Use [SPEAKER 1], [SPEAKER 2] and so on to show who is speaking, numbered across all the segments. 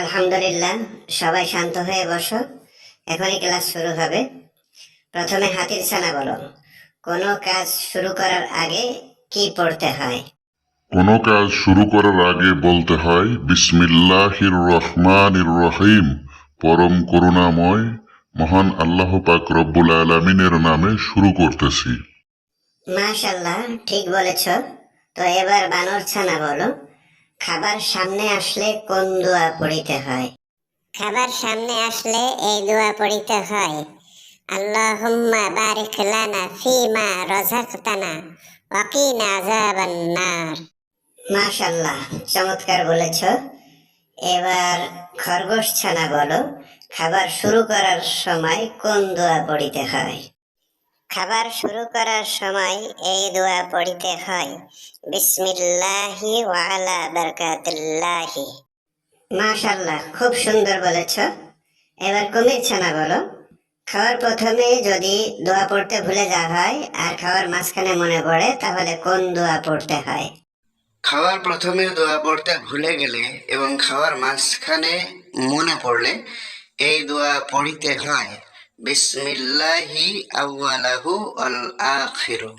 [SPEAKER 1] আলহামদুলিল্লাহ সবাই শান্ত হয়ে বসো। এখনই ক্লাস শুরু হবে। প্রথমে হাতির ছানা বলো কোনো কাজ শুরু করার আগে কি পড়তে হয়?
[SPEAKER 2] কোনো কাজ শুরু করার আগে বলতে হয় বিসমিল্লাহির রহমানির রহিম পরম করুণাময় মহান আল্লাহ পাক রব্বুল আলমিনের নামে শুরু করতেছি।
[SPEAKER 1] মাশাল্লাহ ঠিক বলেছ। তো এবার বানর ছানা বলো খাবার সামনে আসলে কোন দোয়া পড়িতে হয়?
[SPEAKER 3] খাবার সামনে আসলে এই দোয়া পড়িতে হয়। আল্লাহুম্মা বারিক লানা ফিমা রাযাকতানা ওয়া কিনা আযাবান নার।
[SPEAKER 1] মাশাল্লাহ চমৎকার বলেছ। এবার খরগোশ ছানা বলো খাবার শুরু করার সময় কোন দোয়া পড়িতে হয়? খাবার শুরু করার সময় এই দোয়া পড়িতে হয়। বিসমিল্লাহি ওয়ালা বারকাতুল্লাহি। মাশাল্লাহ খুব সুন্দর বলেছ। এবার কুমির ছানা বলো। খাওয়ার প্রথমে যদি দোয়া পড়তে ভুলে যাওয়া হয় আর খাওয়ার মাঝখানে মনে পড়ে, তাহলে কোন দোয়া পড়তে হয়?
[SPEAKER 4] খাওয়ার প্রথমে দোয়া পড়তে ভুলে গেলে এবং খাওয়ার মাঝখানে মনে পড়লে এই দোয়া পড়িতে হয়। বিসমিল্লাহি আউয়ালাহু আল আখিরু।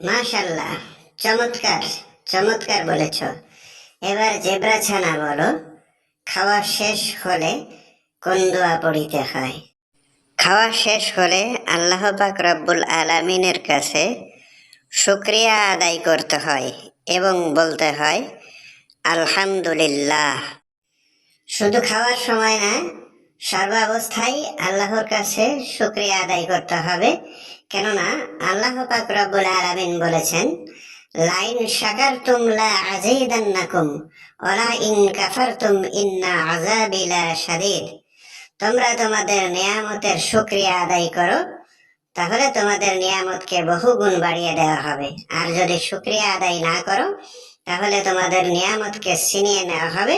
[SPEAKER 1] মাশাল্লাহ চমৎকার চমৎকার বলেছ। এবার জেব্রা ছানা বলো, খাওয়া শেষ হলে কোন দোয়া পড়িতে হয়? খাওয়া শেষ হলে আল্লাহ পাক রব্বুল আলামিনের কাছে শুক্রিয়া আদায় করতে হয় এবং বলতে হয়, আলহামদুলিল্লাহ। শুধু খাওয়ার সময় না সর্বাবস্থায় আল্লাহর কাছে শুক্রিয়া আদায় করতে হবে। কেননা, আল্লাহ পাক রব্বুল আলামিন বলেছেন, লাইন শাকারতুম লা আযীদান্নাকুম, ওয়ালা ইন কাফারতুম ইন্না আযাবি লা শাদীদ। তোমরা তোমাদের নিয়ামতের শুক্রিয়া আদায় করো, তাহলে তোমাদের নিয়ামতকে বহু গুণ বাড়িয়ে দেওয়া হবে। আর যদি শুক্রিয়া আদায় না করো, তাহলে তোমাদের নিয়ামতকে ছিনিয়ে নেওয়া হবে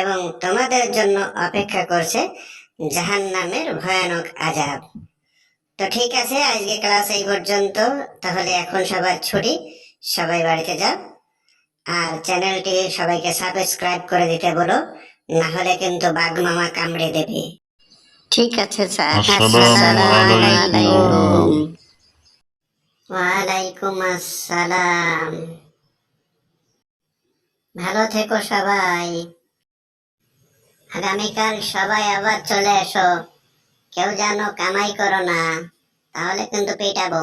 [SPEAKER 1] এবং তোমাদের জন্য অপেক্ষা করছে জাহান্নামের ভয়ানক আজাব তো ঠিক আছে আজকে ক্লাস এই পর্যন্ত। তাহলে এখন সবার ছুটি সবাই বাড়িতে যাও। আর চ্যানেলটি সবাইকে সাবস্ক্রাইব করে দিতে বলো না হলে কিন্তু বাঘ মামা কামড়ে দেবে। ঠিক আছে স্যার।
[SPEAKER 2] আসসালামু
[SPEAKER 1] ওয়ালাইকুম আসসালাম। ভালো থেকো সবাই। আগামীকাল সবাই আবার চলে এসো। কেউ যেন কামাই করো না তাহলে কিন্তু পেটাবো।